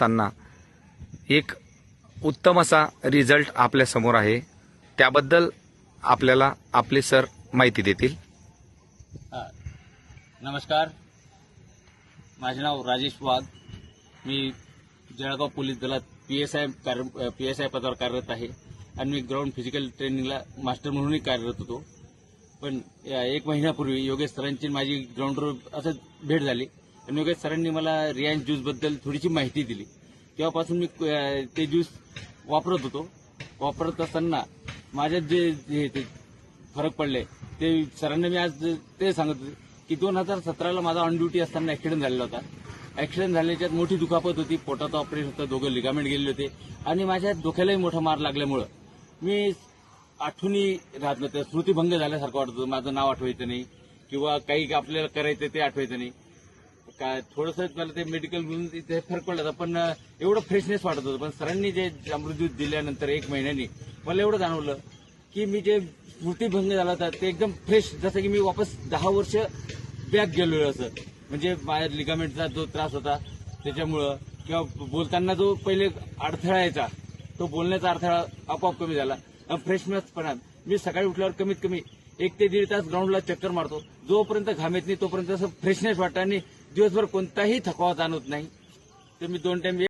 असताना एक उत्तम असा रिझल्ट आपल्यासमोर आहे. त्याबद्दल आपल्याला आपले सर माहिती देतील. नमस्कार. माझे नाव राजेश वाघ. मी जळगाव पोलीस दलात P S I P S I पदावर कार्यरत आहे आणि मी ग्राउंड फिजिकल ट्रेनिंगला मास्टर म्हणूनही कार्यरत होतो. पण एक महिन्यापूर्वी योगेश सरांची माझी ग्राउंडवर असं भेट झाली. योगेश सरांनी मला रियान्स ज्यूसबद्दल थोडीशी माहिती दिली. तेव्हापासून मी ते ज्यूस वापरत होतो. वापरत असताना माझ्यात जे ते फरक पडले ते सरांना मी आज ते सांगत होते की दोन हजार सतराला माझा ऑन ड्युटी असताना ऍक्सिडेंट झालेला होता. ऍक्सिडेंट झाल्याच्यात मोठी दुखापत होती पोटाचं ऑपरेशन होतं दोघं लिगामेंट गेलेले होते आणि माझ्या डोक्यालाही मोठा मार लागल्यामुळं मी आठवणी राहत नव्हत्या. स्मृतीभंग झाल्यासारखं वाटत होतं. माझं नाव आठवायचं नाही किंवा काही आपल्याला करायचं ते आठवायचं नाही. काय थोडंसं मला ते मेडिकल मिळून तिथे फरक पडला पण एवढं फ्रेशनेस वाटत होतं. पण सरांनी जे अमृतज्यूत दिल्यानंतर एक महिन्यानी मला एवढं जाणवलं की मी जे स्मृतीभंग झाला होता ते एकदम फ्रेश जसं की मी वापस दहा वर्ष बॅक गेलोय असं. म्हणजे माझ्या लिगामेंटचा जो त्रास होता त्याच्यामुळं किंवा बोलताना जो पहिले अडथळा यायचा तो बोलण्याचा अडथळा आपोआप कमी झाला. फ्रेशनेसपणा मी सकाळी उठल्यावर कमीत कमी एक ते दीड तास ग्राउंडला चक्कर मारतो. जोपर्यंत घाम येत नाही तोपर्यंत असं फ्रेशनेस वाटतं आणि दिवसभर कोणताही थकवा जाणवत नाही. तर मी दोन टाइम